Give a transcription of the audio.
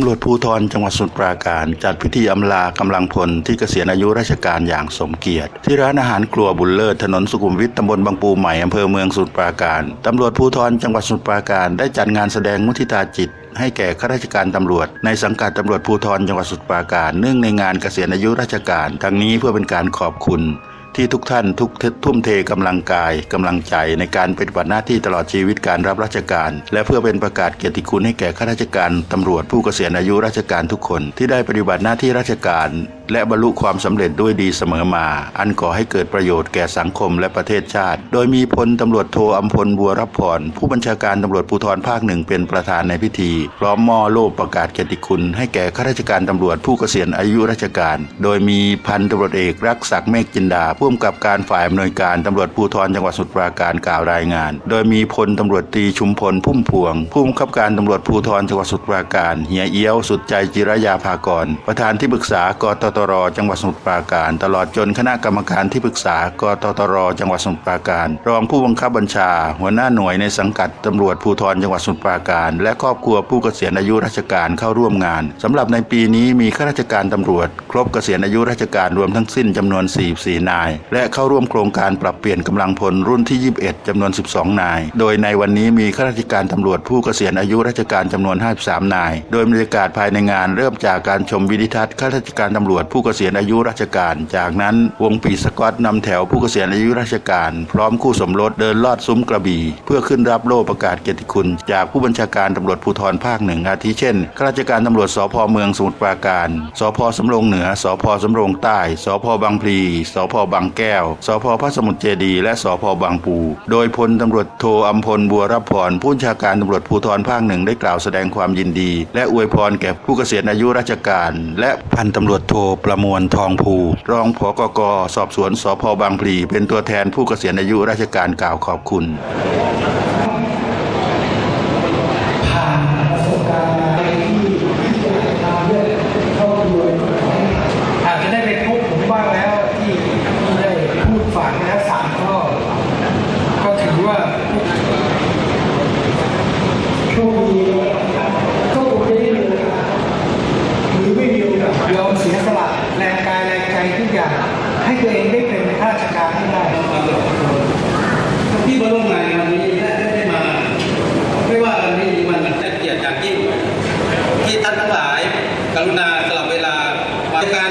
ำรวจภูธรจังหวัดสมุทรปราการ จัดพิธีอำลากำลังพลที่เกษียณอายุราชการอย่างสมเกียรติ ที่ร้านอาหารครัวบุญเลิศถนนสุขุมวิทตำบลบางปูใหม่อำเภอเมืองสมุทรปราการตำรวจภูธรจังหวัดสมุทรปราการ ได้จัดงานแสดงมุทิตาจิตให้แก่ข้าราชการตำรวจ ในสังกัดตำรวจภูธรจังหวัดสุทรปราการ เนื่องในงานเกษียณอายุราชการ ทั้งนี้เพื่อเป็นการขอบคุณ ที่ทุกท่านทุกทุ่มเทกำลังกายกำลังใจในการปฏิบัติหน้าที่ตลอดชีวิตการรับราชการ และเพื่อเป็นประกาศเกียรติคุณให้แก่ข้าราชการตำรวจผู้เกษียณอายุราชการทุกคน ที่ได้ปฏิบัติหน้าที่ราชการ และบรรลุความสำเร็จด้วยดีเสมอมา อันก่อให้เกิดประโยชน์แก่สังคมและประเทศชาติ โดยมีพลตำรวจโทอัมพลบัวรับพรผู้บัญชาการตำรวจภูธรภาคหนึ่งเป็นประธานในพิธี พร้อมมอโล่ประกาศเกียรติคุณ ให้แก่ข้าราชการตำรวจผู้เกษียณอายุราชการ โดยมีพันตำรวจเอกรักศักดิ์เมฆจินดาผู้กำกับการฝ่ายอำนวยการตำรวจภูธรจังหวัดสุทรปราการกล่าวรายงาน โดยมีพลตำรวจตีชุมพลพุ่มพวง ผู้กำกับการตำรวจภูธรจังหวัดสุทรปราการเฮียเอี้ยวสุดใจจิรยาภากร ประธานที่ปรึกษากตตรจังหวัดสมุทรปราการ ตลอดจนคณะกรรมการที่ปรึกษากตตรจังหวัดสมุทรปราการ รองผู้บังคับบัญชา หัวหน้าหน่วยในสังกัดตำรวจภูธรจังหวัดสมุทรปราการ และครอบครัวผู้เกษียณอายุราชการเข้าร่วมงานสำหรับในปีนี้มีข้าราชการตำรวจ ครบเกษียณอายุราชการรวมทั้งสิ้นจำนวน 44 นาย และเข้าร่วมโครงการปรับเปลี่ยนกำลังพลรุ่นที่ 21จำนวน 12 นาย โดยในวันนี้มีข้าราชการตำรวจผู้เกษียณอายุราชการจำนวน 53 นาย โดยบรรยากาศภายในงานเริ่มจากการชมวิดิทัศน์ข้าราชการตำรวจผู้เกษียณอายุราชการ จากนั้นวงปีสกอตนำแถวผู้เกษียณอายุราชการ พร้อมคู่สมรสเดินลอดซุ้มกระบี่ เพื่อขึ้นรับโล่ประกาศเกียรติคุณ จากผู้บัญชาการตำรวจภูธรภาคหนึ่งอาทิเช่นข้าราชการตำรวจสพเมืองสมุทรปราการสพสำโรงเหนือสพสำโรงใต้สพบางพลีสพบางแก้วสพพระสมุทรเจดี และสพบางปู โดยพลตำรวจโทอัมพลบัวรับพรผู้บัญชาการตำรวจภูธรภาคหนึ่งได้กล่าวแสดงความยินดี และอวยพรแก่ผู้เกษียณอายุราชการ และพันตำรวจโทประมวลทองภู รองผกกสอบสวนสพบางพลีเป็นตัวแทนผู้เกษียณอายุราชการกล่าวขอบคุณ ผ่านประสบการณ์อะไรที่ที่จะทำเรื่องครอบครัวอาจจะได้ไปพบผมบ้างแล้วที่ที่ได้พูดฝากไปแล้วสามข้อ ก็ถือว่าโชคดีก็คงจะได้มีโอกาสหรือไม่มีโอกาสยอมเสียสละแรงกายแรงใจทุกอย่าง ให้ตัวเองได้เป็นข้าราชการให้ได้ ที่มาร่วมงานในวันนี้และได้มา ไม่ว่าวันนี้มันเป็นเกียรติอย่างยิ่งที่ท่านทั้งหลาย กรุณาสลับเวลามาการ